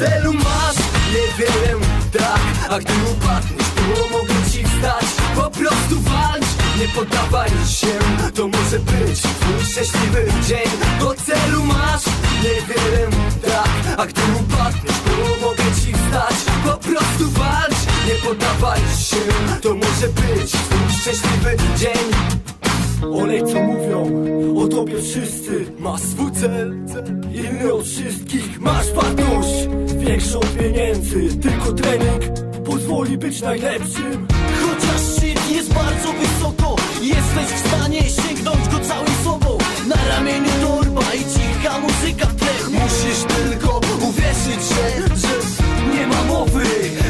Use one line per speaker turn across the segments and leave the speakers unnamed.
celu masz? Niewiele, tak A gdy upadniesz, to mogę ci wstać. Po prostu walcz, nie poddawaj się To może być twój szczęśliwy dzień. Do celu masz? Niewiele, tak A gdy upadniesz, to mogę ci wstać. Po prostu walcz, nie poddawaj się To może być twój szczęśliwy dzień. Olej co o tobie wszyscy Masz swój cel, inny od wszystkich Masz wartość, większą pieniędzy Tylko trening pozwoli być najlepszym.
Chociaż szczyt jest bardzo wysoko Jesteś w stanie sięgnąć go całym sobą. Na ramieniu torba i cicha muzyka w tle.
Musisz tylko uwierzyć, że, że
Nie ma mowy,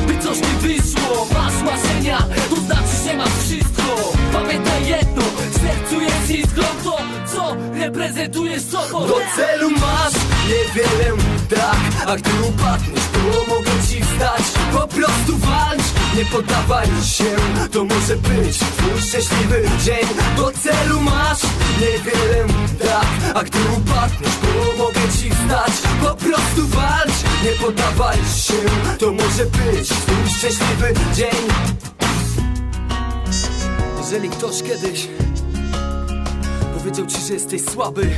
by coś nie wyszło. Masz marzenia, to znaczy, że masz wszystko. Pamiętaj jedno, w sercu jest co reprezentujesz sobą.
Do celu masz niewiele, tak A gdy upadniesz, to mogę ci wstać. Po prostu walcz, nie poddawaj się To może być twój szczęśliwy dzień. Do celu masz niewiele, tak A gdy upadniesz, to mogę ci wstać. Po prostu walcz, nie poddawaj się To może być twój szczęśliwy dzień. Jeżeli ktoś kiedyś powiedział ci, że jesteś słaby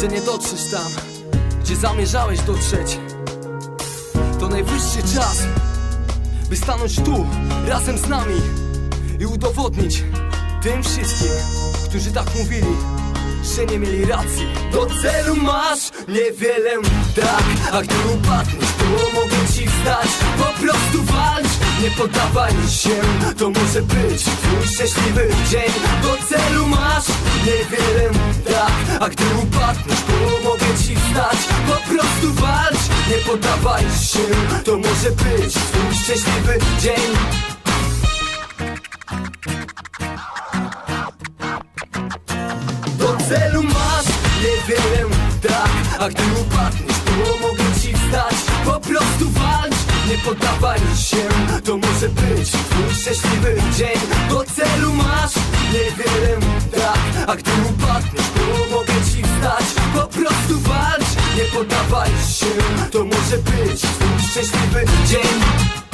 że nie dotrzesz tam, gdzie zamierzałeś dotrzeć. To najwyższy czas, by stanąć tu, razem z nami i udowodnić tym wszystkim, którzy tak mówili, że nie mieli racji. Do celu masz niewiele, tak, a gdy upadniesz, to mogę ci wstać. Po prostu nie poddawaj się, to może być twój szczęśliwy dzień. Do celu masz niewiele, tak, a gdy upadniesz, to mogę ci wstać. Po prostu walcz, nie poddawaj się, to może być twój szczęśliwy dzień. Do celu masz niewiele, tak A gdy upadniesz, to mogę ci wstać Po prostu walcz, poddawaj się To może być twój szczęśliwy dzień. Do celu masz niewiele, tak A gdy upadniesz, to mogę ci wstać. Po prostu walcz, nie poddawaj się To może być twój szczęśliwy dzień